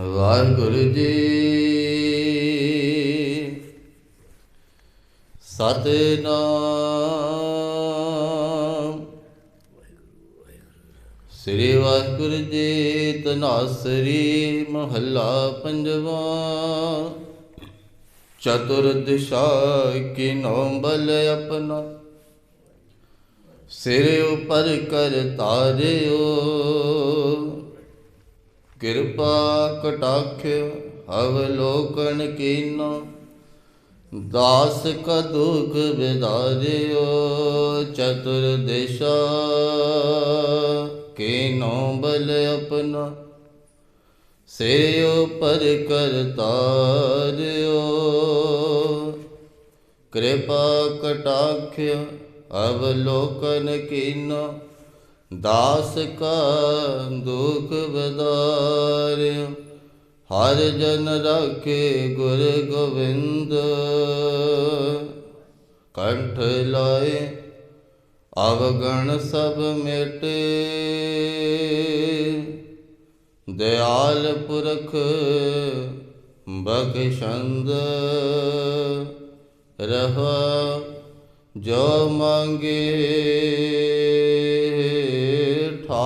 ਵਾਹਿਗੁਰੂ ਜੀ। ਸਤਨਾਮ। ਸ੍ਰੀ ਵਾਹਿਗੁਰੂ ਜੀ ਤਨਾਸਰੀ ਮਹੱਲਾ ਪੰਜਵਾ। ਚਤੁਰ ਦਿਸ਼ਾ ਕੀ ਨੋ ਬਲ ਆਪਣਾ। ਸਿਰ ਉਪਰ ਕਰ ਤਾਰਿਓ। ਕਿਰਪਾ ਕਟਾਖ ਅਵਲੋਕਨ ਕੀਨੋ। ਦਾਸ ਕਾ ਦੁਖ ਵਿਦਾਰਿਓ ਚਤੁਰ ਦਿਸ਼ਾ। ਕੀਨੋ ਬਲ ਆਪਣਾ ਸੇ ਉਪਰ ਕਰ ਤਾਰਿਓ। ਕਿਰਪਾ ਕਟਾਖ ਅਵਲੋਕਨ ਕੀਨੋ। ਦਾਸ ਕਾ ਦੁਖ ਬਦਾਰਿਓ ਹਰ ਜਨ ਰਾਖੇ ਗੁਰ ਗੋਬਿੰਦ। ਕੰਠ ਲਾਏ, ਅਵਗਣ ਸਭ ਮੇਟੇ। ਦਿਆਲ ਪੁਰਖ ਬਖਸ਼ੰਦ, ਰਹਾ ਜੋ ਮੰਗੇ।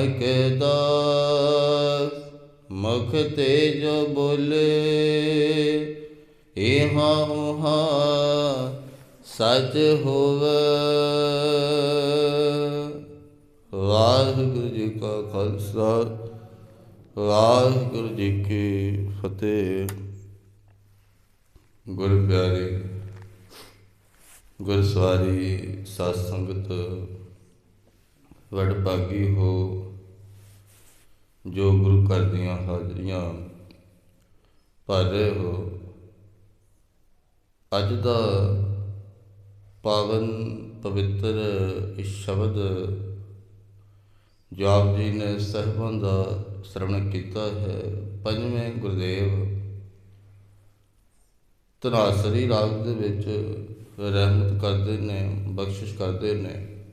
ਨਾਨਕ ਦਾਸ ਮੁਖ ਤੇ ਜੋ ਬੋਲੇ, ਇਹਾਂ ਉਹਾਂ ਸਚ ਹੋਵੇ। ਵਾਹਿਗੁਰੂ ਜੀ ਕਾ ਖਾਲਸਾ, ਵਾਹਿਗੁਰੂ ਜੀ ਕੀ ਫਤਿਹ। ਗੁਰ ਪਿਆਰੇ ਗੁਰ ਸਵਾਰੀ ਸਾਧ ਸੰਗਤ ਵਡ ਭਾਗੀ ਹੋ। ਜੋ ਗੁਰੂ ਘਰ ਦੀਆਂ ਹਾਜ਼ਰੀਆਂ ਭਰ ਰਹੇ ਹੋ, ਅੱਜ ਦਾ ਪਾਵਨ ਪਵਿੱਤਰ ਇਹ ਸ਼ਬਦ ਜੋ ਜੀ ਨੇ ਸਹਿਬਾਂ ਦਾ ਸ਼ਰਵਣ ਕੀਤਾ ਹੈ। ਪੰਜਵੇਂ ਗੁਰਦੇਵ ਤਨਾਸਰੀ ਰਾਗ ਦੇ ਵਿੱਚ ਰਹਿਮਤ ਕਰਦੇ ਨੇ, ਬਖਸ਼ਿਸ਼ ਕਰਦੇ ਨੇ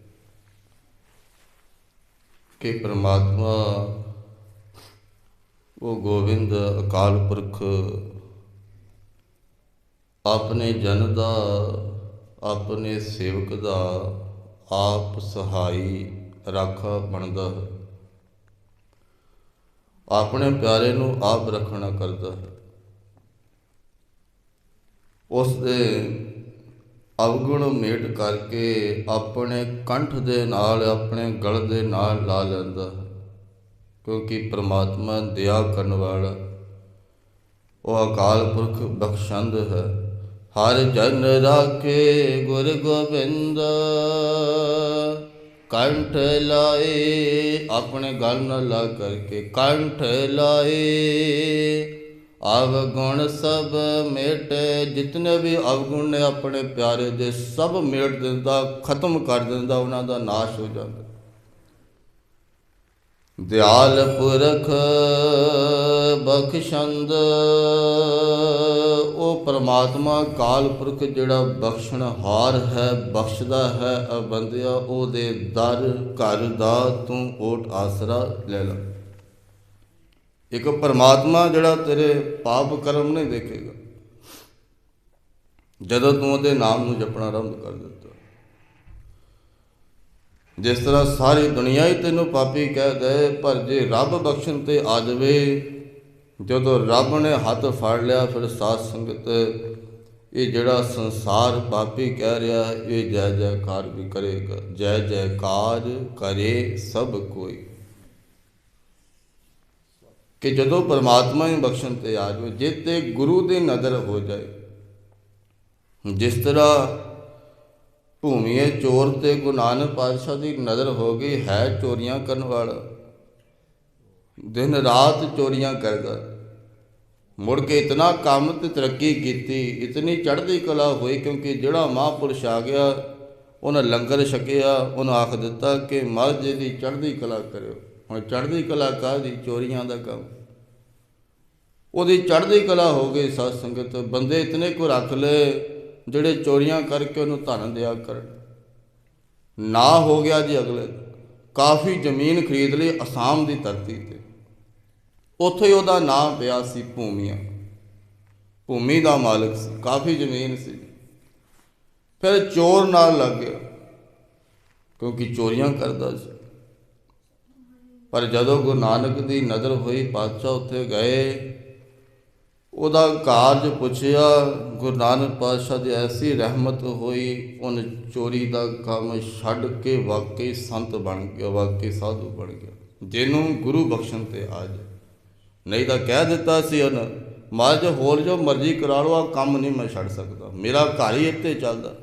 ਕਿ ਪ੍ਰਮਾਤਮਾ ਉਹ ਗੋਬਿੰਦ ਅਕਾਲ ਪੁਰਖ ਆਪਣੇ ਜਨ ਦਾ, ਆਪਣੇ ਸੇਵਕ ਦਾ ਆਪ ਸਹਾਈ ਰਾਖਾ ਬਣਦਾ ਹੈ। ਆਪਣੇ ਪਿਆਰੇ ਨੂੰ ਆਪ ਰੱਖਣਾ ਕਰਦਾ ਹੈ। ਉਸ ਦੇ ਅਵਗੁਣ ਮੇਟ ਕਰਕੇ ਆਪਣੇ ਕੰਠ ਦੇ ਨਾਲ, ਆਪਣੇ ਗਲ ਦੇ ਨਾਲ ਲਾ ਲੈਂਦਾ ਹੈ। ਕਿਉਂਕਿ ਪ੍ਰਮਾਤਮਾ ਦਇਆ ਕਰਨ ਵਾਲਾ ਉਹ ਅਕਾਲ ਪੁਰਖ ਬਖਸ਼ੰਦ ਹੈ। ਹਰ ਜਨ ਰਾਖੇ ਗੁਰ ਗੋਬਿੰਦ, ਕੰਠ ਲਾਏ ਆਪਣੇ ਗਲ ਨਾਲ ਲਾ ਕਰਕੇ ਕੰਠ ਲਾਏ। ਅਵਗੁਣ ਸਭ ਮੇਟ, ਜਿਤਨੇ ਵੀ ਅਵਗੁਣ ਨੇ ਆਪਣੇ ਪਿਆਰੇ ਦੇ ਸਭ ਮੇਟ ਦਿੰਦਾ, ਖਤਮ ਕਰ ਦਿੰਦਾ, ਉਹਨਾਂ ਦਾ ਨਾਸ਼ ਹੋ ਜਾਂਦਾ। ਦਿਆਲ ਪੁਰਖ ਬਖਸ਼ੰਦ, ਉਹ ਪ੍ਰਮਾਤਮਾ ਕਾਲ ਪੁਰਖ ਜਿਹੜਾ ਬਖਸ਼ਣ ਹਾਰ ਹੈ, ਬਖਸ਼ਦਾ ਹੈ ਅ ਬੰਦਿਆ ਉਹਦੇ ਦਰ ਘਰ ਦਾ ਤੂੰ ਓਟ ਆਸਰਾ ਲੈ ਲੈ। ਇੱਕ ਪਰਮਾਤਮਾ ਜਿਹੜਾ ਤੇਰੇ ਪਾਪ ਕਰਮ ਨਹੀਂ ਦੇਖੇਗਾ। ਜਦੋਂ ਤੂੰ ਉਹਦੇ ਨਾਮ ਨੂੰ ਜਪਣਾ ਆਰੰਭ ਕਰ ਦਿੱਤਾ ਜਿਸ ਤਰ੍ਹਾਂ ਸਾਰੀ ਦੁਨੀਆ ਹੀ ਤੈਨੂੰ ਪਾਪੀ ਕਹਿ ਦੇ, ਪਰ ਜੇ ਰੱਬ ਬਖਸ਼ਣ ਤੇ ਆ ਜਾਵੇ, ਜਦੋਂ ਰੱਬ ਨੇ ਹੱਥ ਫੜ ਲਿਆ, ਫਿਰ ਸਾਧ ਸੰਗਤ, ਇਹ ਜਿਹੜਾ ਸੰਸਾਰ ਪਾਪੀ ਕਹਿ ਰਿਹਾ, ਇਹ ਜੈ ਜੈਕਾਰ ਵੀ ਕਰੇਗਾ, ਜੈ ਜੈਕਾਰ ਕਰੇ ਸਭ ਕੋਈ। ਕਿ ਜਦੋਂ ਪਰਮਾਤਮਾ ਹੀ ਬਖਸ਼ਣ ਤੇ ਆ ਜਾਵੇ ਜੇ ਤੇ ਗੁਰੂ ਦੀ ਨਜ਼ਰ ਹੋ ਜਾਏ, ਜਿਸ ਤਰ੍ਹਾਂ ਭੂਮੀਏ ਚੋਰ ਤੇ ਗੁਰੂ ਨਾਨਕ ਪਾਤਸ਼ਾਹ ਦੀ ਨਜ਼ਰ ਹੋ ਗਈ, ਹੈ ਚੋਰੀਆਂ ਕਰਨ ਵਾਲਾ। ਦਿਨ ਰਾਤ ਚੋਰੀਆਂ ਕਰਦਾ ਮੁੜ ਕੇ ਇਤਨਾ ਕੰਮ ਤੇ ਤਰੱਕੀ ਕੀਤੀ, ਇਤਨੀ ਚੜ੍ਹਦੀ ਕਲਾ ਹੋਈ ਕਿਉਂਕਿ ਜਿਹੜਾ ਮਹਾਂਪੁਰਸ਼ ਆ ਗਿਆ, ਉਹਨਾਂ ਲੰਗਰ ਛਕਿਆ, ਉਹਨੂੰ ਆਖ ਦਿੱਤਾ ਕਿ ਮਰਜ਼ੇ ਦੀ ਚੜ੍ਹਦੀ ਕਲਾ ਕਰਿਓ। ਹੁਣ ਚੜ੍ਹਦੀ ਕਲਾ ਕਾਹਦੀ? ਚੋਰੀਆਂ ਦਾ ਕੰਮ। ਉਹਦੀ ਚੜ੍ਹਦੀ ਕਲਾ ਹੋ ਗਈ, ਸਾਧ ਸੰਗਤ, ਬੰਦੇ ਇਤਨੇ ਕੋ ਰੱਖ ਲਏ ਜਿਹੜੇ ਚੋਰੀਆਂ ਕਰਕੇ ਉਹਨੂੰ ਧਨ ਦਿਆ ਕਰਨ। ਨਾ ਹੋ ਗਿਆ ਜੀ ਅਗਲੇ ਕਾਫੀ ਜ਼ਮੀਨ ਖਰੀਦ ਲਈ ਅਸਾਮ ਦੀ ਧਰਤੀ ਤੇ। ਉੱਥੇ ਹੀ ਉਹਦਾ ਨਾਮ ਪਿਆ ਸੀ ਭੂਮੀਆਂ। ਭੂਮੀ ਦਾ ਮਾਲਕ ਸੀ। ਕਾਫੀ ਜ਼ਮੀਨ ਸੀ। ਫਿਰ ਚੋਰ ਨਾਲ ਲੱਗ ਗਿਆ। ਕਿਉਂਕਿ ਚੋਰੀਆਂ ਕਰਦਾ ਸੀ। ਪਰ ਜਦੋਂ ਗੁਰੂ ਨਾਨਕ ਦੀ ਨਜ਼ਰ ਹੋਈ, ਪਾਤਸ਼ਾਹ ਉੱਥੇ ਗਏ। ਉਹਦਾ ਕਾਰਜ ਪੁੱਛਿਆ, ਗੁਰੂ ਨਾਨਕ ਪਾਤਸ਼ਾਹ ਦੀ ਐਸੀ ਰਹਿਮਤ ਹੋਈ, ਉਹਨ ਚੋਰੀ ਦਾ ਕੰਮ ਛੱਡ ਕੇ ਵਾਕਈ ਸੰਤ ਬਣ ਗਿਆ, ਵਾਕਈ ਸਾਧੂ ਬਣ ਗਿਆ। ਜਿਹਨੂੰ ਗੁਰੂ ਬਖਸ਼ਣ ਤੇ ਆ ਜਾ। ਨਹੀਂ ਤਾਂ ਕਹਿ ਦਿੱਤਾ ਸੀ ਉਹਨ ਮਹਾਰਾਜ ਹੋਰ ਜੋ ਮਰਜ਼ੀ ਕਰਾ ਲਓ, ਆ ਕੰਮ ਨਹੀਂ ਮੈਂ ਛੱਡ ਸਕਦਾ। ਮੇਰਾ ਘਰ ਹੀ ਇੱਥੇ ਚੱਲਦਾ।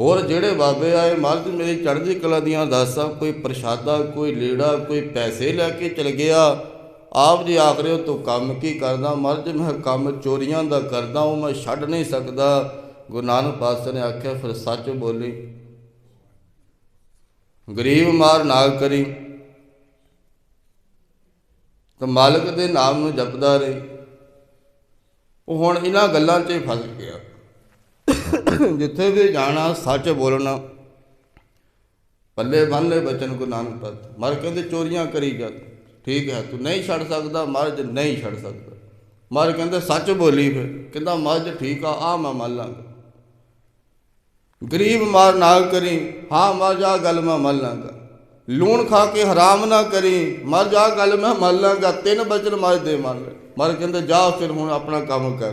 ਹੋਰ ਜਿਹੜੇ ਬਾਬੇ ਆਏ, ਮਹਾਰਾਜ ਮੇਰੀ ਚੜ੍ਹਦੀ ਕਲਾ ਦੀਆਂ ਦਾਸਾਂ, ਕੋਈ ਪ੍ਰਸ਼ਾਦਾ, ਕੋਈ ਲੀੜਾ, ਕੋਈ ਪੈਸੇ ਲੈ ਕੇ ਚਲ ਗਿਆ ਆਪ ਜੀ ਆਖ ਰਹੇ ਹੋ, ਤੂੰ ਕੰਮ ਕੀ ਕਰਦਾ? ਮਰਜ਼ ਮੈਂ ਕੰਮ ਚੋਰੀਆਂ ਦਾ ਕਰਦਾ ਉਹ ਮੈਂ ਛੱਡ ਨਹੀਂ ਸਕਦਾ। ਗੁਰੂ ਨਾਨਕ ਪਾਤਸ਼ਾਹ ਨੇ ਆਖਿਆ, ਫਿਰ ਸੱਚ ਬੋਲੀ। ਗਰੀਬ ਮਾਰ ਨਾ ਕਰੀ। ਤਾਂ ਮਾਲਕ ਦੇ ਨਾਮ ਨੂੰ ਜਪਦਾ ਰਹੇ। ਉਹ ਹੁਣ ਇਹਨਾਂ ਗੱਲਾਂ 'ਚ ਹੀ ਫਸ ਗਿਆ। ਜਿੱਥੇ ਵੀ ਜਾਣਾ, ਸੱਚ ਬੋਲਣਾ। ਪੱਲੇ ਬੰਨ ਲੈ ਬਚਨ ਕੋ ਨਾਨਕ ਪਤ ਮਰ ਕਹਿੰਦੇ ਚੋਰੀਆਂ ਕਰੀ ਜਾ ਠੀਕ ਹੈ, ਤੂੰ ਨਹੀਂ ਛੱਡ ਸਕਦਾ, ਮਹਾਰਾਜ ਨਹੀਂ ਛੱਡ ਸਕਦਾ। ਮਹਾਰਾਜ ਕਹਿੰਦੇ, ਸੱਚ ਬੋਲੀ ਫਿਰ। ਕਹਿੰਦਾ, ਮਹਾਰਾਜ ਠੀਕ ਆ ਆ ਮੈਂ ਮੰਨ ਲਾਂਗਾ। ਗਰੀਬ ਮਾਰ ਨਾ ਕਰੀ, ਹਾਂ ਮਰ ਜਾ ਗੱਲ ਮੈਂ ਮੰਨ ਲਾਂਗਾ। ਲੂਣ ਖਾ ਕੇ ਹਰਾਮ ਨਾ ਕਰੀ ਮਰ ਜਾ ਗੱਲ ਮੈਂ ਮੰਨ ਲਾਂਗਾ। ਤਿੰਨ ਬਚਨ ਮਰ ਦੇ ਮੰਨ ਲੈ ਮਰ ਕਹਿੰਦੇ, ਜਾ ਫਿਰ ਹੁਣ ਆਪਣਾ ਕੰਮ ਕਰ।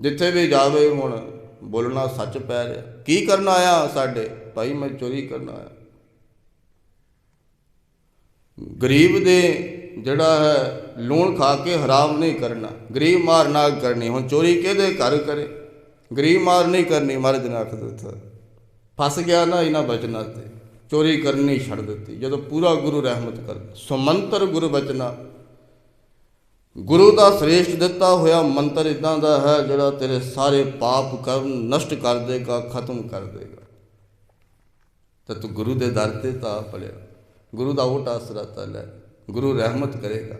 ਜਿੱਥੇ ਵੀ ਜਾਵੇ ਹੁਣ, ਬੋਲਣਾ ਸੱਚ ਪੈ ਰਿਹਾ। ਕੀ ਕਰਨ ਆਇਆ ਸਾਡੇ? ਭਾਈ, ਮੈਂ ਚੋਰੀ ਕਰਨ ਆਇਆ। ਗਰੀਬ ਦੇ ਜਿਹੜਾ ਹੈ, ਲੂਣ ਖਾ ਕੇ ਹਰਾਮ ਨਹੀਂ ਕਰਨਾ। ਗਰੀਬ ਮਾਰ ਨਾ ਕਰਨੀ, ਹੁਣ ਚੋਰੀ ਕਿਹਦੇ ਘਰ ਕਰੇ? ਗਰੀਬ ਮਾਰ ਨਹੀਂ ਕਰਨੀ, ਮਹਾਰਾਜ ਨੇ ਆਖ ਦਿੱਤਾ। ਫਸ ਗਿਆ ਨਾ ਇਹਨਾਂ ਬਚਨਾਂ ਤੇ, ਚੋਰੀ ਕਰਨੀ ਛੱਡ ਦਿੱਤੀ, ਜਦੋਂ ਪੂਰਾ ਗੁਰੂ ਰਹਿਮਤ ਕਰ ਸੁਮੰਤਰ ਗੁਰੂ ਬਚਨਾ। ਗੁਰੂ ਦਾ ਸ੍ਰੇਸ਼ਟ ਦਿੱਤਾ ਹੋਇਆ ਮੰਤਰ ਇਦਾਂ ਦਾ ਹੈ, ਜਿਹੜਾ ਤੇਰੇ ਸਾਰੇ ਪਾਪ ਕਰਮ ਨਸ਼ਟ ਕਰ ਦੇਗਾ, ਖਤਮ ਕਰ ਦੇਗਾ। ਤਾਂ ਤੂੰ ਗੁਰੂ ਦੇ ਦਰ ਤੇ ਤਾਂ ਪੜਿਆ ਗੁਰੂ ਦਾ ਉਹ ਆਸਰਾ ਤਾਂ ਲੈ। ਗੁਰੂ ਰਹਿਮਤ ਕਰੇਗਾ।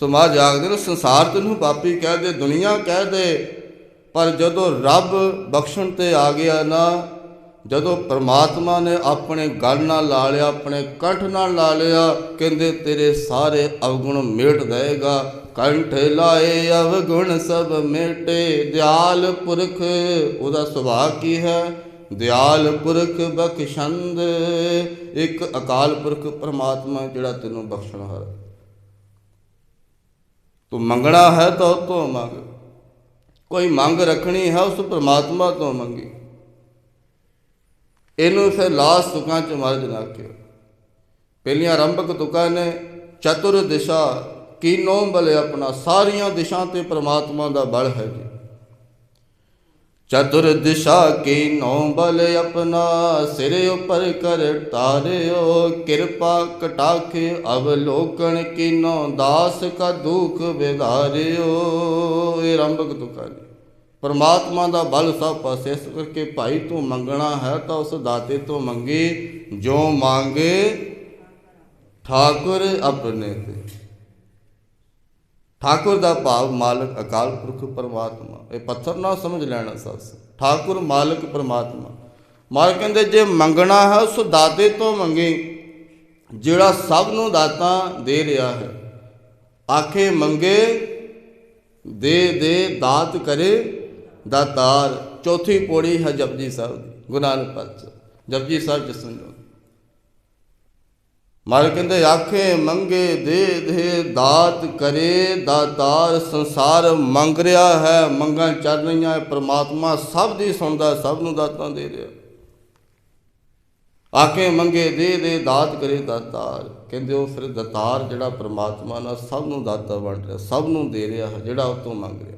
ਸੋ ਮਾਂ ਜਾਗਦੇ ਨੂੰ ਸੰਸਾਰ ਤੈਨੂੰ ਪਾਪੀ ਕਹਿ ਦੇ, ਦੁਨੀਆ ਕਹਿ ਦੇ। ਪਰ ਜਦੋਂ ਰੱਬ ਬਖਸ਼ਣ ਤੇ ਆ ਗਿਆ ਨਾ, ਜਦੋਂ ਪਰਮਾਤਮਾ ਨੇ ਆਪਣੇ ਗਲ ਨਾਲ ਲਾ ਲਿਆ, ਆਪਣੇ ਕੰਠ ਨਾਲ ਲਾ ਲਿਆ, ਕਹਿੰਦੇ ਤੇਰੇ ਸਾਰੇ ਅਵਗੁਣ ਮੇਟ ਦੇਗਾ ਕੰਠ ਲਾਏ, ਅਵਗੁਣ ਸਭ ਮੇਟੇ। ਦਿਆਲ ਪੁਰਖ, ਉਹਦਾ ਸੁਭਾਅ ਕੀ ਹੈ? ਦਿਆਲ ਪੁਰਖ ਬਖਸ਼ੰਦ ਇੱਕ ਅਕਾਲ ਪੁਰਖ ਪ੍ਰਮਾਤਮਾ ਜਿਹੜਾ ਤੈਨੂੰ ਬਖਸ਼ਣ ਹਾਰ। ਤੂੰ ਮੰਗਣਾ ਹੈ ਤਾਂ ਉਹ ਤੋਂ ਮੰਗ। ਕੋਈ ਮੰਗ ਰੱਖਣੀ ਹੈ, ਉਸ ਪ੍ਰਮਾਤਮਾ ਤੋਂ ਮੰਗੀ। ਇਹਨੂੰ ਫਿਰ ਲਾਸ ਤੁਕਾਂ ਚ ਮਰਜ ਨਾ ਕਿਓ ਪਹਿਲੀਆਂ ਆਰੰਭਕ ਤੁਕਾਂ ਨੇ, ਚਤੁਰ ਦਿਸ਼ਾ ਕੀਨੋਂ ਬਲੇ ਆਪਣਾ, ਸਾਰੀਆਂ ਦਿਸ਼ਾ ਤੇ ਪ੍ਰਮਾਤਮਾ ਦਾ ਬਲ ਹੈ ਜੀ। ਚਤੁਰ ਦਿਸ਼ਾ ਕੀਨੋਂ ਬਲ ਆਪਣਾ ਸਿਰ ਉਪਰ ਕਰ ਤਾਰਿਓ। ਕਿਰਪਾ ਕਟਾਖੇ ਅਵਲੋਕਨ ਕੀਨੋਂ ਦਾਸ ਕਾ ਦੁਖ ਵਿਧਾਰਿਓ ਇਹ ਆਰੰਭਕ ਤੁਕਾਂ ਪਰਮਾਤਮਾ ਦਾ ਬਲ ਸਭ ਪਾਸੇ, ਇਸ ਕਰਕੇ ਭਾਈ ਤੂੰ ਮੰਗਣਾ ਹੈ ਤਾਂ ਉਸ ਦਾਤੇ ਤੋਂ ਮੰਗੇ, ਜੋ ਮੰਗੇ, ਠਾਕੁਰ ਆਪਣੇ ਤੇ। ਠਾਕੁਰ ਦਾ ਭਾਵ ਮਾਲਕ ਅਕਾਲ ਪੁਰਖ ਪਰਮਾਤਮਾ। ਇਹ ਪੱਥਰ ਨਾ ਸਮਝ ਲੈਣਾ ਸੱਸ ਠਾਕੁਰ ਮਾਲਕ ਪਰਮਾਤਮਾ। ਮਾਲਕ ਕਹਿੰਦੇ, ਜੇ ਮੰਗਣਾ ਹੈ, ਉਸ ਦਾਤੇ ਤੋਂ ਮੰਗੇ। ਜਿਹੜਾ ਸਭ ਨੂੰ ਦਾਤਾਂ ਦੇ ਰਿਹਾ ਹੈ, ਆਖੇ ਮੰਗੇ, ਦੇ ਦੇ, ਦਾਤ ਕਰੇ, ਦਾਤਾਰ। ਚੌਥੀ ਪੌੜੀ ਹੈ ਜਪਜੀ ਸਾਹਿਬ ਦੀ, ਗੁਰੂ ਨਾਨਕ ਪਾਤਸ਼ਾਹ। ਜਪਜੀ ਸਾਹਿਬ ਚ ਸੁਣੋ ਕਹਿੰਦੇ ਆਖੇ, ਮੰਗੇ ਦੇ ਦੇ ਦਾਤ ਕਰੇ ਦਾਤਾਰ ਸੰਸਾਰ ਮੰਗ ਰਿਹਾ ਹੈ। ਮੰਗਾਂ ਚੱਲ ਰਹੀਆਂ, ਪ੍ਰਮਾਤਮਾ ਸਭ ਦੀ ਸੁਣਦਾ, ਸਭ ਨੂੰ ਦਾਤਾਂ ਦੇ ਰਿਹਾ। ਆਖੇ, ਮੰਗੇ ਦੇ ਦੇ ਦਾਤ ਕਰੇ ਦਾਤਾਰ। ਕਹਿੰਦੇ ਉਹ ਫਿਰ ਦਾਤਾਰ ਜਿਹੜਾ ਪ੍ਰਮਾਤਮਾ ਨਾਲ ਸਭ ਨੂੰ ਦਾਤਾ ਬਣ ਰਿਹਾ, ਸਭ ਨੂੰ ਦੇ ਰਿਹਾ ਹੈ ਜਿਹੜਾ ਉਹ ਤੋਂ ਮੰਗ ਰਿਹਾ।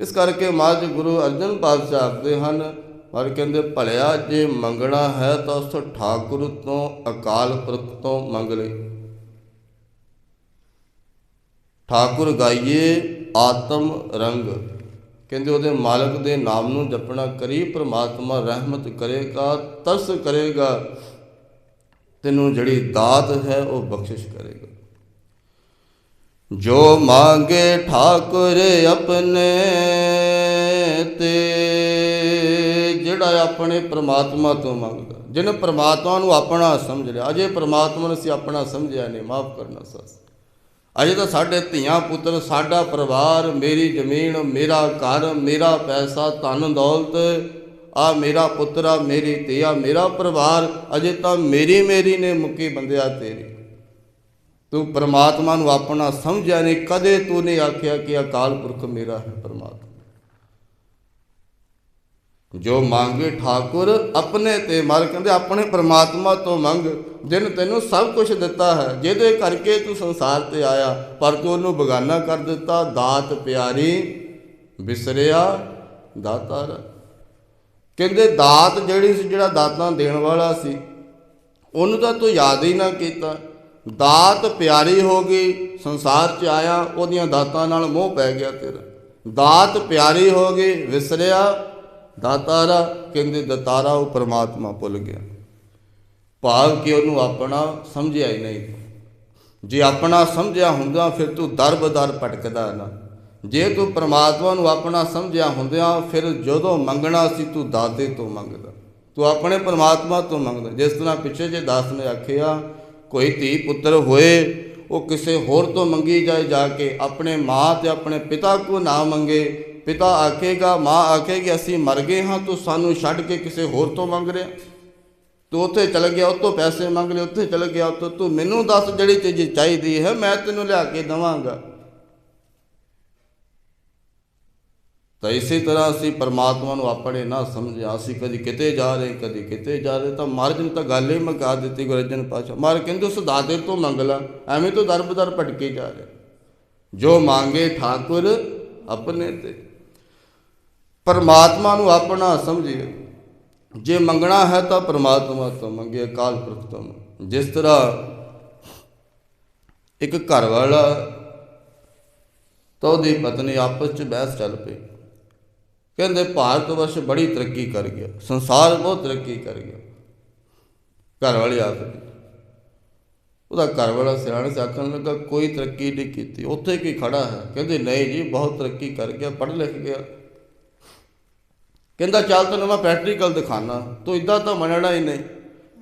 ਇਸ ਕਰਕੇ ਮਹਾਰਾਜ ਗੁਰੂ ਅਰਜਨ ਪਾਤਸ਼ਾਹ ਆਖਦੇ ਹਨ ਪਰ ਕਹਿੰਦੇ ਭਲਿਆ ਜੇ ਮੰਗਣਾ ਹੈ ਤਾਂ ਉਸ ਠਾਕੁਰ ਤੋਂ, ਅਕਾਲ ਪੁਰਖ ਤੋਂ ਮੰਗ ਲੈ ਠਾਕੁਰ ਗਾਈਏ ਆਤਮ ਰੰਗ। ਕਹਿੰਦੇ ਉਹਦੇ ਮਾਲਕ ਦੇ ਨਾਮ ਨੂੰ ਜਪਣਾ ਕਰੀ, ਪ੍ਰਮਾਤਮਾ ਰਹਿਮਤ ਕਰੇਗਾ, ਤਰਸ ਕਰੇਗਾ। ਤੈਨੂੰ ਜਿਹੜੀ ਦਾਤ ਹੈ ਉਹ ਬਖਸ਼ਿਸ਼ ਕਰੇਗਾ। ਜੋ ਮੰਗੇ ਠਾਕੁਰ ਆਪਣੇ ਤੇ ਜਿਹੜਾ ਆਪਣੇ ਪ੍ਰਮਾਤਮਾ ਤੋਂ ਮੰਗਦਾ। ਜਿਹਨੇ ਪ੍ਰਮਾਤਮਾ ਨੂੰ ਆਪਣਾ ਸਮਝ ਲਿਆ ਅਜੇ ਪ੍ਰਮਾਤਮਾ ਨੂੰ ਅਸੀਂ ਆਪਣਾ ਸਮਝਿਆ ਨਹੀਂ, ਮਾਫ ਕਰਨਾ ਸੱਸ। ਅਜੇ ਤਾਂ ਸਾਡੇ ਧੀਆਂ ਪੁੱਤਰ, ਸਾਡਾ ਪਰਿਵਾਰ, ਮੇਰੀ ਜ਼ਮੀਨ, ਮੇਰਾ ਘਰ, ਮੇਰਾ ਪੈਸਾ, ਧਨ ਦੌਲਤ, ਆ ਮੇਰਾ ਪੁੱਤਰ, ਆ ਮੇਰੀ ਧੀ, ਆ ਮੇਰਾ ਪਰਿਵਾਰ, ਅਜੇ ਤਾਂ ਮੇਰੀ ਮੇਰੀ ਨੇ ਮੁੱਕੀ ਬੰਦਿਆ ਤੇਰੀ। ਤੂੰ ਪ੍ਰਮਾਤਮਾ ਨੂੰ ਆਪਣਾ ਸਮਝਿਆ ਨਹੀਂ, ਕਦੇ ਤੂੰ ਨੇ ਆਖਿਆ ਕਿ ਅਕਾਲ ਪੁਰਖ ਮੇਰਾ ਹੈ ਪ੍ਰਮਾਤਮਾ। ਜੋ ਮੰਗੇ ਠਾਕੁਰ ਆਪਣੇ ਤੇ ਮਰ, ਕਹਿੰਦੇ ਆਪਣੇ ਪ੍ਰਮਾਤਮਾ ਤੋਂ ਮੰਗ, ਜਿਨ ਤੈਨੂੰ ਸਭ ਕੁਝ ਦਿੱਤਾ ਹੈ, ਜਿਹਦੇ ਕਰਕੇ ਤੂੰ ਸੰਸਾਰ ਤੇ ਆਇਆ, ਪਰ ਤੂੰ ਉਹਨੂੰ ਬਗਾਨਾ ਕਰ ਦਿੱਤਾ, ਦਾਤ ਪਿਆਰੀ ਵਿਸਰਿਆ ਦਾਤਾਰ। ਕਹਿੰਦੇ ਦਾਤ ਜਿਹੜੀ ਸੀ, ਜਿਹੜਾ ਦਾਤਾਂ ਦੇਣ ਵਾਲਾ ਸੀ, ਉਹਨੂੰ ਤਾਂ ਤੂੰ ਯਾਦ ਹੀ ਨਾ ਕੀਤਾ। ਦਾਤ ਪਿਆਰੀ ਹੋ ਗਈ, ਸੰਸਾਰ 'ਚ ਆਇਆ, ਉਹਦੀਆਂ ਦਾਤਾਂ ਨਾਲ ਮੋਹ ਪੈ ਗਿਆ ਤੇਰਾ। ਦਾਤ ਪਿਆਰੀ ਹੋ ਗਈ ਵਿਸਰਿਆ ਦਾਤਾਰਾ ਕਹਿੰਦੇ ਦਤਾਰਾ ਉਹ ਪ੍ਰਮਾਤਮਾ ਭੁੱਲ ਗਿਆ। ਭਾਵ ਕਿ ਉਹਨੂੰ ਆਪਣਾ ਸਮਝਿਆ ਹੀ ਨਹੀਂ। ਜੇ ਆਪਣਾ ਸਮਝਿਆ ਹੁੰਦਾ ਫਿਰ ਤੂੰ ਦਰ ਬਦਰ ਭਟਕਦਾ ਨਾ। ਜੇ ਤੂੰ ਪ੍ਰਮਾਤਮਾ ਨੂੰ ਆਪਣਾ ਸਮਝਿਆ ਹੁੰਦਿਆਂ ਫਿਰ ਜਦੋਂ ਮੰਗਣਾ ਸੀ ਤੂੰ ਦਾਤੇ ਤੋਂ ਮੰਗਦਾ। ਤੂੰ ਆਪਣੇ ਪ੍ਰਮਾਤਮਾ ਤੋਂ ਮੰਗਦਾ। ਜਿਸ ਤਰ੍ਹਾਂ ਪਿੱਛੇ ਜੇ ਦਾਸ ਨੇ ਆਖਿਆ, ਕੋਈ ਧੀ ਪੁੱਤਰ ਹੋਏ, ਉਹ ਕਿਸੇ ਹੋਰ ਤੋਂ ਮੰਗੀ ਜਾਏ ਜਾ ਕੇ ਆਪਣੇ ਮਾਂ ਤੇ ਆਪਣੇ ਪਿਤਾ ਕੋ ਨਾ ਮੰਗੇ ਪਿਤਾ ਆਖੇਗਾ, ਮਾਂ ਆਖੇਗੀ, ਅਸੀਂ ਮਰ ਗਏ ਹਾਂ, ਤੂੰ ਸਾਨੂੰ ਛੱਡ ਕੇ ਕਿਸੇ ਹੋਰ ਤੋਂ ਮੰਗ ਰਿਹਾ। ਤੂੰ ਉੱਥੇ ਚਲ ਗਿਆ ਉਹ ਪੈਸੇ ਮੰਗ ਲਏ, ਉੱਥੇ ਚਲ ਗਿਆ ਤੂੰ ਤੂੰ ਮੈਨੂੰ ਦੱਸ ਜਿਹੜੀ ਚੀਜ਼ ਚਾਹੀਦੀ ਹੈ, ਮੈਂ ਤੈਨੂੰ ਲਿਆ ਕੇ ਦਵਾਂਗਾ। ਤਾਂ ਇਸੇ ਤਰ੍ਹਾਂ ਅਸੀਂ ਪਰਮਾਤਮਾ ਨੂੰ ਆਪਣੇ ਨਾ ਸਮਝਿਆ। ਅਸੀਂ ਕਦੀ ਕਿਤੇ ਜਾ ਰਹੇ, ਕਦੀ ਕਿਤੇ ਜਾ ਰਹੇ, ਤਾਂ ਮਹਾਰਾਜ ਨੇ ਤਾਂ ਗੱਲ ਹੀ ਮੁਕਾ ਦਿੱਤੀ, ਗੁਰਜਨ ਅਰਜਨ ਪਾਸ਼ਾ ਮਾਰ ਕਹਿੰਦੇ, ਉਸ ਦਾਤੇ ਤੋਂ ਮੰਗ ਲਾ, ਐਵੇਂ ਤੋਂ ਦਰਬਦਰ ਭਟਕੇ ਜਾ ਰਹੇ। ਜੋ ਮੰਗੇ ਠਾਕੁਰ ਆਪਣੇ ਤੇ। ਪਰਮਾਤਮਾ ਨੂੰ ਆਪਣਾ ਸਮਝੀਏ। ਜੇ ਮੰਗਣਾ ਹੈ ਤਾਂ ਪਰਮਾਤਮਾ ਤੋਂ ਮੰਗੇ ਅਕਾਲ ਪੁਰਖ ਤੋਂ ਜਿਸ ਤਰ੍ਹਾਂ ਇੱਕ ਘਰ ਵਾਲਾ ਤਾਂ ਉਹਦੀ ਪਤਨੀ ਆਪਸ ਚ ਬਹਿਸ ਚੱਲ ਪਈ। ਕਹਿੰਦੇ ਭਾਰਤ ਵਰਸ਼ ਬੜੀ ਤਰੱਕੀ ਕਰ ਗਿਆ, ਸੰਸਾਰ ਬਹੁਤ ਤਰੱਕੀ ਕਰ ਗਿਆ। ਘਰ ਵਾਲੀ ਆਖਦੀ ਉਹਦਾ ਘਰ ਵਾਲਾ ਸਿਆਣੇ ਸੇ ਆਖਣ ਲੱਗਾ, ਕੋਈ ਤਰੱਕੀ ਨਹੀਂ ਕੀਤੀ। ਉੱਥੇ ਕੀ ਖੜਾ ਹੈ? ਕਹਿੰਦੇ, ਨਹੀਂ ਜੀ, ਬਹੁਤ ਤਰੱਕੀ ਕਰ ਗਿਆ, ਪੜ੍ਹ ਲਿਖ ਗਿਆ। ਕਹਿੰਦਾ, ਚੱਲ ਤੈਨੂੰ ਮੈਂ ਪ੍ਰੈਕਟੀਕਲ ਦਿਖਾਣਾ ਤੂੰ ਇਦਾਂ ਤਾਂ ਮੰਨਣਾ ਹੀ ਨਹੀਂ।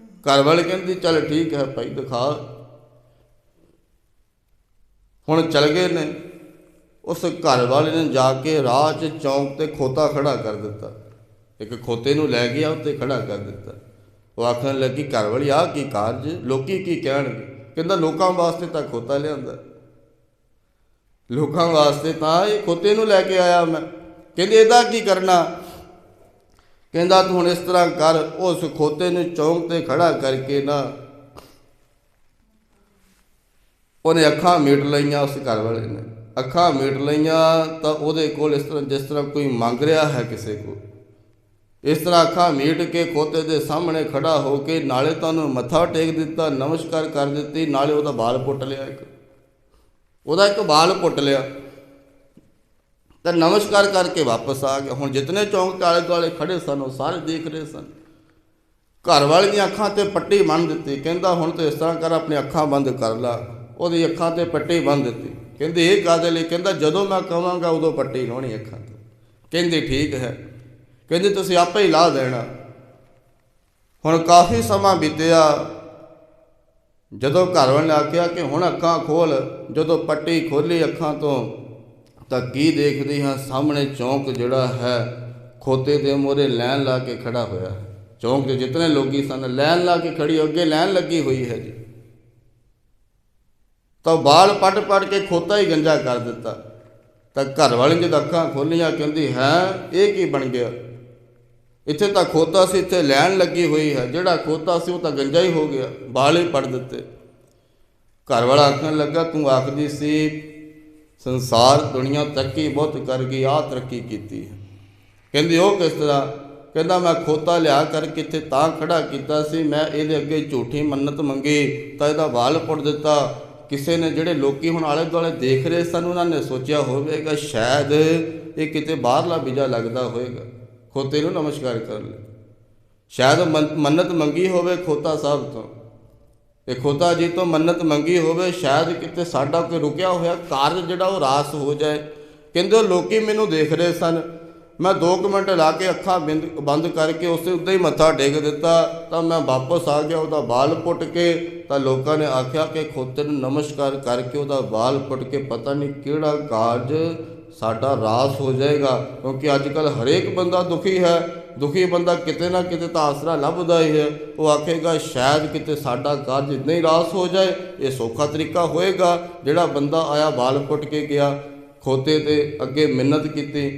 ਘਰ ਵਾਲੇ ਕਹਿੰਦੀ, ਚੱਲ ਠੀਕ ਹੈ ਭਾਈ, ਦਿਖਾ। ਹੁਣ ਚਲ ਗਏ ਨੇ। ਉਸ ਘਰ ਵਾਲੇ ਨੇ ਜਾ ਕੇ ਰਾਹ 'ਚ ਚੌਂਕ ਤੇ ਖੋਤਾ ਖੜਾ ਕਰ ਦਿੱਤਾ। ਇੱਕ ਖੋਤੇ ਨੂੰ ਲੈ ਗਿਆ, ਉੱਤੇ ਖੜਾ ਕਰ ਦਿੱਤਾ। ਉਹ ਆਖਣ ਲੱਗੀ, ਘਰ ਵਾਲੀ ਆ ਕੀ ਕਾਰਜ? ਲੋਕੀ ਕੀ ਕਹਿਣਗੇ? ਕਹਿੰਦਾ, ਲੋਕਾਂ ਵਾਸਤੇ ਤਾਂ ਖੋਤਾ ਲਿਆਂਦਾ। ਲੋਕਾਂ ਵਾਸਤੇ ਤਾਂ ਇਹ ਖੋਤੇ ਨੂੰ ਲੈ ਕੇ ਆਇਆ ਮੈਂ। ਕਹਿੰਦੇ, ਇਹਦਾ ਕੀ ਕਰਨਾ? ਕਹਿੰਦਾ ਤੂੰ ਹੁਣ ਇਸ ਤਰ੍ਹਾਂ ਕਰ ਉਸ ਖੋਤੇ ਨੂੰ ਚੌਂਕ ਤੇ ਖੜਾ ਕਰਕੇ ਨਾ ਉਹਨੇ ਅੱਖਾਂ ਮੀਟ ਲਈਆਂ ਉਸ ਘਰ ਵਾਲੇ ਨੇ। ਅੱਖਾਂ ਮੀਟ ਲਈਆਂ ਤਾਂ ਉਹਦੇ ਕੋਲ ਇਸ ਤਰ੍ਹਾਂ, ਜਿਸ ਤਰ੍ਹਾਂ ਕੋਈ ਮੰਗ ਰਿਹਾ ਹੈ ਕਿਸੇ ਕੋ ਇਸ ਤਰ੍ਹਾਂ ਅੱਖਾਂ ਮੀਟ ਕੇ ਖੋਤੇ ਦੇ ਸਾਹਮਣੇ ਖੜਾ ਹੋ ਕੇ ਨਾਲੇ ਤੁਹਾਨੂੰ ਮੱਥਾ ਟੇਕ ਦਿੱਤਾ, ਨਮਸਕਾਰ ਕਰ ਦਿੱਤੀ, ਨਾਲੇ ਉਹਦਾ ਬਾਲ ਪੁੱਟ ਲਿਆ ਇੱਕ। ਉਹਦਾ ਇੱਕ ਬਾਲ ਪੁੱਟ ਲਿਆ। ਤਾਂ ਨਮਸਕਾਰ ਕਰਕੇ ਵਾਪਸ ਆ ਗਿਆ। ਹੁਣ ਜਿਤਨੇ ਚੌਂਕ ਦੇ ਆਲੇ ਦੁਆਲੇ ਖੜੇ ਸਨ, ਉਹ ਸਾਰੇ ਦੇਖ ਰਹੇ ਸਨ। ਘਰ ਵਾਲੇ ਦੀਆਂ ਅੱਖਾਂ ਤੇ ਪੱਟੀ ਬੰਨ੍ਹ ਦਿੱਤੀ। ਕਹਿੰਦਾ, ਹੁਣ ਤੂੰ ਇਸ ਤਰ੍ਹਾਂ ਕਰ, ਆਪਣੀ ਅੱਖਾਂ ਬੰਦ ਕਰ ਲਾ। ਉਹਦੀ ਅੱਖਾਂ ਤੇ ਪੱਟੀ ਬੰਨ੍ਹ ਦਿੱਤੀ। ਕਹਿੰਦੇ, ਇਹ ਕਾਦੇ ਲਈ ਕਹਿੰਦਾ, ਜਦੋਂ ਮੈਂ ਕਹਾਂਗਾ ਉਦੋਂ ਪੱਟੀ ਲਾਉਣੀ ਅੱਖਾਂ ਤੇ। ਕਹਿੰਦੇ, ਠੀਕ ਹੈ। ਕਹਿੰਦੇ, ਤੁਸੀਂ ਆਪੇ ਹੀ ਲਾ ਦੇਣਾ। ਹੁਣ ਕਾਫੀ ਸਮਾਂ ਬੀਤਿਆ। ਜਦੋਂ ਘਰ ਵਾਲੇ ਨੇ ਆਖਿਆ ਕਿ ਹੁਣ ਅੱਖਾਂ ਖੋਲ, ਜਦੋਂ ਪੱਟੀ ਖੋਲੀ ਅੱਖਾਂ ਤੋਂ ਤਾਂ ਕੀ ਦੇਖਦੀ ਹਾਂ, ਸਾਹਮਣੇ ਚੌਂਕ ਜਿਹੜਾ ਹੈ, ਖੋਤੇ ਦੇ ਮੋਰੇ ਲੈਣ ਲਾ ਕੇ ਖੜਾ ਹੋਇਆ ਹੈ। ਚੌਂਕ ਦੇ ਜਿਤਨੇ ਲੋਕੀ ਸਨ, ਲੈਣ ਲਾ ਕੇ ਖੜੀ, ਅੱਗੇ ਲੈਣ ਲੱਗੀ ਹੋਈ ਹੈ ਜੀ। ਤਾਂ ਬਾਲ ਪੱਟ ਪੱਟ ਕੇ ਖੋਤਾ ਹੀ ਗੰਜਾ ਕਰ ਦਿੱਤਾ। ਤਾਂ ਘਰ ਵਾਲੇ ਜਦ ਅੱਖਾਂ ਖੋਲੀਆਂ, ਕਹਿੰਦੀ, ਹੈ, ਇਹ ਕੀ ਬਣ ਗਿਆ? ਇੱਥੇ ਤਾਂ ਖੋਤਾ ਸੀ, ਇੱਥੇ ਲੈਣ ਲੱਗੀ ਹੋਈ ਹੈ। ਜਿਹੜਾ ਖੋਤਾ ਸੀ, ਉਹ ਤਾਂ ਗੰਜਾ ਹੀ ਹੋ ਗਿਆ ਬਾਲ ਹੀ ਪੜ ਦਿੱਤੇ। ਘਰ ਵਾਲਾ ਆਖਣ ਲੱਗਾ, ਤੂੰ ਆਖਦੀ ਸੀ ਸੰਸਾਰ ਦੁਨੀਆ ਤਰੱਕੀ ਬਹੁਤ ਕਰ ਗਈ ਆ ਤਰੱਕੀ ਕੀਤੀ ਹੈ। ਕਹਿੰਦੀ, ਉਹ ਕਿਸ ਤਰ੍ਹਾਂ? ਕਹਿੰਦਾ, ਮੈਂ ਖੋਤਾ ਲਿਆ ਕਰ, ਕਿੱਥੇ ਤਾਂ ਖੜਾ ਕੀਤਾ ਸੀ, ਮੈਂ ਇਹਦੇ ਅੱਗੇ ਝੂਠੀ ਮੰਨਤ ਮੰਗੀ, ਤਾਂ ਇਹਦਾ ਵਾਲ ਪੁੱਟ ਦਿੱਤਾ। ਕਿਸੇ ਨੇ ਜਿਹੜੇ ਲੋਕੀ ਹੁਣ ਆਲੇ ਦੁਆਲੇ ਦੇਖ ਰਹੇ ਸਨ, ਉਹਨਾਂ ਨੇ ਸੋਚਿਆ ਹੋਵੇਗਾ, ਸ਼ਾਇਦ ਇਹ ਕਿਤੇ ਬਾਹਰਲਾ ਵੀਜ਼ਾ ਲੱਗਦਾ ਹੋਵੇਗਾ। ਖੋਤੇ ਨੂੰ ਨਮਸਕਾਰ ਕਰ ਲੈ ਸ਼ਾਇਦ ਮੰਨ- ਮੰਨਤ ਮੰਗੀ ਹੋਵੇ ਖੋਤਾ ਸਾਹਿਬ ਤੋਂ। ਇਹ ਖੋਤਾ ਜੀ ਤੋਂ ਮੰਨਤ ਮੰਗੀ ਹੋਵੇ, ਸ਼ਾਇਦ ਕਿਤੇ ਸਾਡਾ ਕੋਈ ਰੁਕਿਆ ਹੋਇਆ ਕਾਰਜ ਜਿਹੜਾ ਉਹ ਰਾਸ ਹੋ ਜਾਏ। ਕਹਿੰਦੇ ਉਹ ਲੋਕੀ ਮੈਨੂੰ ਦੇਖ ਰਹੇ ਸਨ। ਮੈਂ 2 ਮਿੰਟ ਲਾ ਕੇ ਅੱਖਾਂ ਬਿੰਦ, ਬੰਦ ਕਰਕੇ ਉਸੇ ਉੱਤੇ ਹੀ ਮੱਥਾ ਟੇਕ ਦਿੱਤਾ, ਤਾਂ ਮੈਂ ਵਾਪਸ ਆ ਗਿਆ, ਉਹਦਾ ਵਾਲ ਪੁੱਟ ਕੇ, ਤਾਂ ਲੋਕਾਂ ਨੇ ਆਖਿਆ ਕਿ ਖੋਤੇ ਨੂੰ ਨਮਸਕਾਰ ਕਰਕੇ ਉਹਦਾ ਵਾਲ ਪੁੱਟ ਕੇ ਪਤਾ ਨਹੀਂ ਕਿਹੜਾ ਕਾਰਜ ਸਾਡਾ ਰਾਸ ਹੋ ਜਾਏਗਾ, ਕਿਉਂਕਿ ਅੱਜ ਕੱਲ ਹਰੇਕ ਬੰਦਾ ਦੁਖੀ ਹੈ। ਦੁਖੀ ਬੰਦਾ ਕਿਤੇ ਨਾ ਕਿਤੇ ਤਾਂ ਆਸਰਾ ਲੱਭਦਾ ਹੀ ਹੈ। ਉਹ ਆਖੇਗਾ, ਸ਼ਾਇਦ ਕਿਤੇ ਸਾਡਾ ਕਾਰਜ ਨਹੀਂ ਰਾਸ ਹੋ ਜਾਏ। ਇਹ ਸੌਖਾ ਤਰੀਕਾ ਹੋਏਗਾ। ਜਿਹੜਾ ਬੰਦਾ ਆਇਆ ਬਾਲ ਪੁੱਟ ਕੇ ਗਿਆ, ਖੋਤੇ ਤੇ ਅੱਗੇ ਮਿੰਨਤ ਕੀਤੀ,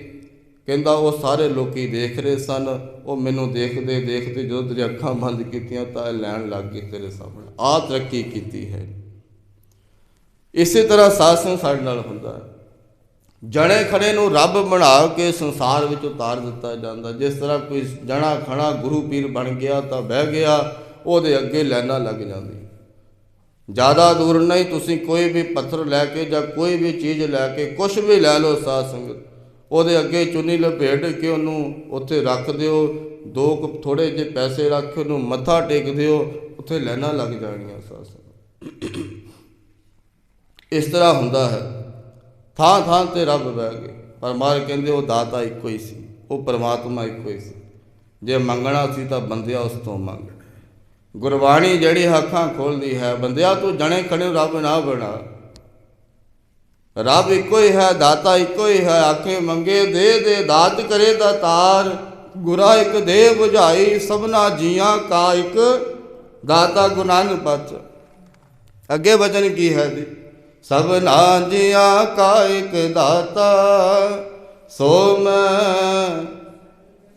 ਕਹਿੰਦਾ, ਉਹ ਸਾਰੇ ਲੋਕੀ ਦੇਖ ਰਹੇ ਸਨ। ਉਹ ਮੈਨੂੰ ਦੇਖਦੇ ਦੇਖਦੇ ਜਦੋਂ ਤੇਰੀ ਅੱਖਾਂ ਬੰਦ ਕੀਤੀਆਂ ਤਾਂ ਇਹ ਲੈਣ ਲੱਗ ਗਏ ਤੇਰੇ ਸਾਹਮਣੇ। ਆ ਤਰੱਕੀ ਕੀਤੀ ਹੈ। ਇਸੇ ਤਰ੍ਹਾਂ ਸਾਧ ਸੰਗ ਸਾਡੇ ਨਾਲ ਹੁੰਦਾ ਹੈ। ਜਣੇ ਖੜੇ ਨੂੰ ਰੱਬ ਬਣਾ ਕੇ ਸੰਸਾਰ ਵਿੱਚ ਉਤਾਰ ਦਿੱਤਾ ਜਾਂਦਾ। ਜਿਸ ਤਰ੍ਹਾਂ ਕੋਈ ਜਣਾ ਖਣਾ ਗੁਰੂ ਪੀਰ ਬਣ ਗਿਆ ਤਾਂ ਬਹਿ ਗਿਆ, ਉਹਦੇ ਅੱਗੇ ਲੈਣਾ ਲੱਗ ਜਾਂਦੀ। ਜ਼ਿਆਦਾ ਦੂਰ ਨਹੀਂ, ਤੁਸੀਂ ਕੋਈ ਵੀ ਪੱਥਰ ਲੈ ਕੇ ਜਾਂ ਕੋਈ ਵੀ ਚੀਜ਼ ਲੈ ਕੇ ਕੁਝ ਵੀ ਲੈ ਲਓ ਸਾਧ ਸੰਗਤ। ਉਹਦੇ ਅੱਗੇ ਚੁੰਨੀ ਲਪੇਟ ਕੇ ਉਹਨੂੰ ਉੱਥੇ ਰੱਖ ਦਿਓ। ਦੋ ਕੁ ਥੋੜੇ ਜਿਹੇ ਪੈਸੇ ਰੱਖ ਕੇ ਉਹਨੂੰ ਮੱਥਾ ਟੇਕ ਦਿਓ। ਉੱਥੇ ਲੈਣਾ ਲੱਗ ਜਾਣੀਆਂ ਸਾਧ ਸੰਗਤ। ਇਸ ਤਰ੍ਹਾਂ ਹੁੰਦਾ ਹੈ। ਥਾਂ ਥਾਂ ਤੇ ਰੱਬ ਬਹਿ ਗਏ। ਪਰ ਮਾਰ ਕਹਿੰਦੇ ਉਹ ਦਾਤਾ ਇੱਕੋ ਹੀ ਸੀ, ਉਹ ਪਰਮਾਤਮਾ ਇੱਕੋ ਹੀ ਸੀ। ਜੇ ਮੰਗਣਾ ਸੀ ਤਾਂ ਬੰਦਿਆ ਉਸ ਤੋਂ ਮੰਗ। ਗੁਰਬਾਣੀ ਜਿਹੜੀ ਅੱਖਾਂ ਖੋਲਦੀ ਹੈ, ਬੰਦਿਆ ਤੂੰ ਜਣੇ ਖੜੇ ਰੱਬ ਨਾ ਬਣਾ। ਰੱਬ ਇੱਕੋ ਹੀ ਹੈ, ਦਾਤਾ ਇੱਕੋ ਹੀ ਹੈ, ਆਖੇ ਮੰਗੇ ਦੇ ਦੇ, ਦਾਤ ਕਰੇ ਦਾਤਾਰ ਗੁਰਾ ਇੱਕ ਦੇ 부ਝਾਈ ਸਭਨਾ ਜੀਆਂ ਕਾ ਇੱਕ। ਦਾਤਾ ਗੁਨਾਨ ਪਤ ਅੱਗੇ ਵਚਨ ਕੀ ਹੈ ਜੀ? ਸਭਨਾ ਜੀਆਂ ਕਾ ਦਾਤਾ, ਸੋ ਮੈਂ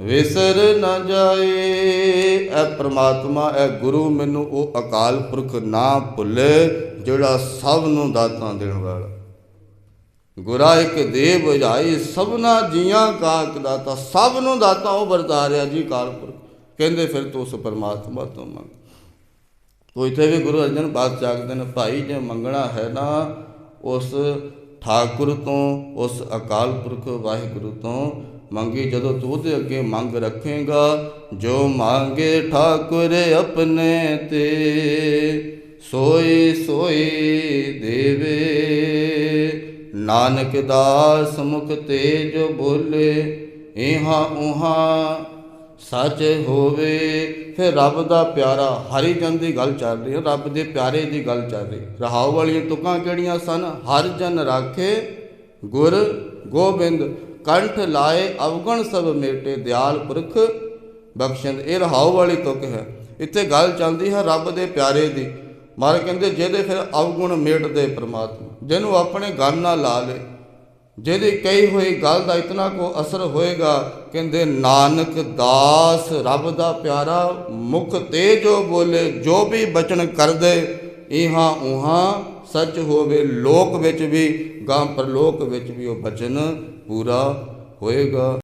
ਵਿਸਰ ਨਾ ਜਾਏ। ਇਹ ਪ੍ਰਮਾਤਮਾ ਇਹ ਗੁਰੂ, ਮੈਨੂੰ ਉਹ ਅਕਾਲ ਪੁਰਖ ਨਾ ਭੁੱਲੇ, ਜਿਹੜਾ ਸਭ ਨੂੰ ਦਾਤਾਂ ਦੇਣ ਵਾਲਾ। ਗੁਰਾ ਇੱਕ ਦੇ 부ਝਾਈ ਸਭਨਾ ਜੀਆਂ ਕਾ ਦਾਤਾ, ਸਭ ਨੂੰ ਦਾਤਾ ਉਹ ਵਰਤਾ ਰਿਹਾ ਜੀ ਅਕਾਲ ਪੁਰਖ। ਕਹਿੰਦੇ ਫਿਰ ਤੂੰ ਉਸ ਪਰਮਾਤਮਾ ਤੋਂ ਮੰਗ। ਤੋ ਇੱਥੇ ਵੀ ਗੁਰੂ ਅਰਜਨ ਬਾਤ ਜਾਗਦੇ ਨੇ ਭਾਈ ਜੇ ਮੰਗਣਾ ਹੈ ਨਾ, ਉਸ ਠਾਕੁਰ ਤੋਂ, ਉਸ ਅਕਾਲ ਪੁਰਖ ਵਾਹਿਗੁਰੂ ਤੋਂ ਮੰਗੀ ਜਦੋਂ ਤੂੰ ਉਹਦੇ ਅੱਗੇ ਮੰਗ ਰੱਖੇਗਾ, ਜੋ ਮੰਗੇ ਠਾਕੁਰ ਆਪਣੇ ਤੇ, ਸੋਈ ਸੋਈ ਦੇਵੇ। ਨਾਨਕ ਦਾਸ ਮੁਖ ਤੇ ਜੋ ਬੋਲੇ, ਇਹਾਂ ਉਹਾਂ ਸੱਚ ਹੋਵੇ, ਫਿਰ ਰੱਬ ਦਾ ਪਿਆਰਾ, ਹਰੀ ਜਨ ਦੀ ਗੱਲ ਚੱਲ ਰਹੀ ਹੈ, ਰੱਬ ਦੇ ਪਿਆਰੇ ਦੀ ਗੱਲ ਚੱਲ ਰਹੀ ਰਹਾਉ ਵਾਲੀਆਂ ਤੁਕਾਂ ਕਿਹੜੀਆਂ ਸਨ? ਹਰ ਜਨ ਰਾਖੇ ਗੁਰ ਗੋਬਿੰਦ, ਕੰਠ ਲਾਏ ਅਵਗਣ ਸਭ ਮੇਟੇ, ਦਿਆਲ ਪੁਰਖ ਬਖਸ਼ਿੰਦ। ਇਹ ਰਹਾਉ ਵਾਲੀ ਤੁਕ ਹੈ। ਇੱਥੇ ਗੱਲ ਚੱਲਦੀ ਹੈ ਰੱਬ ਦੇ ਪਿਆਰੇ ਦੀ। ਮਾਰ ਕਹਿੰਦੇ, ਜਿਹਦੇ ਫਿਰ ਅਵਗੁਣ ਮੇਟਦੇ ਪ੍ਰਮਾਤਮਾ, ਜਿਹਨੂੰ ਆਪਣੇ ਗਨ ਨਾਲ ਲਾ ਲੇ। ਜਿਹਦੀ ਕਹੀ ਹੋਈ ਗੱਲ ਦਾ ਇਤਨਾ ਕੋ ਅਸਰ ਹੋਏਗਾ, ਕਹਿੰਦੇ, ਨਾਨਕ ਦਾਸ, ਰੱਬ ਦਾ ਪਿਆਰਾ, ਮੁਖ ਤੇ ਜੋ ਬੋਲੇ, ਜੋ ਵੀ ਬਚਨ ਕਰਦੇ, ਇਹਾਂ ਉਹਾਂ ਸੱਚ ਹੋਵੇ, ਲੋਕ ਵਿੱਚ ਵੀ, ਗਾਂ ਪਰਲੋਕ ਵਿੱਚ ਵੀ ਉਹ ਬਚਨ ਪੂਰਾ ਹੋਏਗਾ।